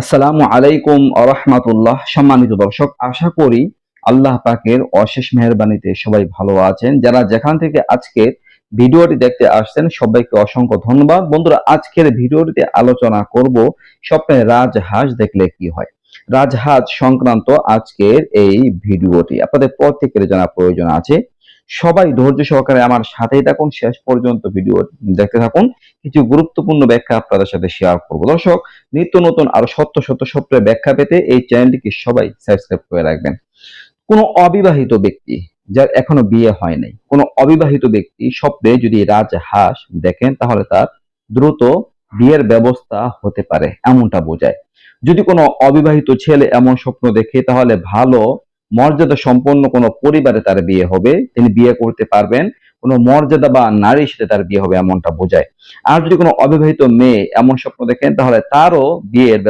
আসসালামু আলাইকুম আরহামাতুল্লাহ সম্মানিত দর্শক, আশা করি আল্লাহ পাকের অশেষ মেহরবানিতে সবাই ভালো আছেন। যারা যেখান থেকে আজকের ভিডিওটি দেখতে আসছেন, সবাইকে অসংখ্য ধন্যবাদ। বন্ধুরা, আজকের ভিডিওটিতে আলোচনা করব স্বপ্নে রাজহাঁস দেখলে কি হয়। রাজহাঁস সংক্রান্ত আজকের এই ভিডিওটি। আপনাদের প্রত্যেকের জানা প্রয়োজন আছে। সবাই ধৈর্য সহকারে আমার সাথেই থাকুন। শেষ পর্যন্ত ভিডিও দেখতে থাকুন। কিছু গুরুত্বপূর্ণ ব্যাখ্যা আপনাদের সাথে শেয়ার করব। দর্শক, নিত্য নতুন আরও সত্য সত্য সত্যের ব্যাখ্যা পেতে এই চ্যানেলটিকে সবাই সাবস্ক্রাইব করে রাখবেন। কোনো অবিবাহিত ব্যক্তি যার এখনও বিয়ে হয় নাই, কোনো অবিবাহিত ব্যক্তি স্বপ্নে যদি রাজ রাজহাঁস দেখেন তাহলে তার দ্রুত বিয়ের ব্যবস্থা হতে পারে, এমনটা বোঝায়। যদি কোনো অবিবাহিত ছেলে এমন স্বপ্ন দেখে তাহলে ভালো মর্যাদা সম্পন্ন কোনো পরিবারে তার বিয়ে হবে, তিনি বিয়ে করতে পারবেন, কোনো মর্যাদা বা নারীর সাথে তার বিয়ে হবে এমনটা বোঝায়। আর যদি কোনো অবিবাহিত মেয়ে এমন স্বপ্ন দেখেন, তাহলে তারও বিয়ের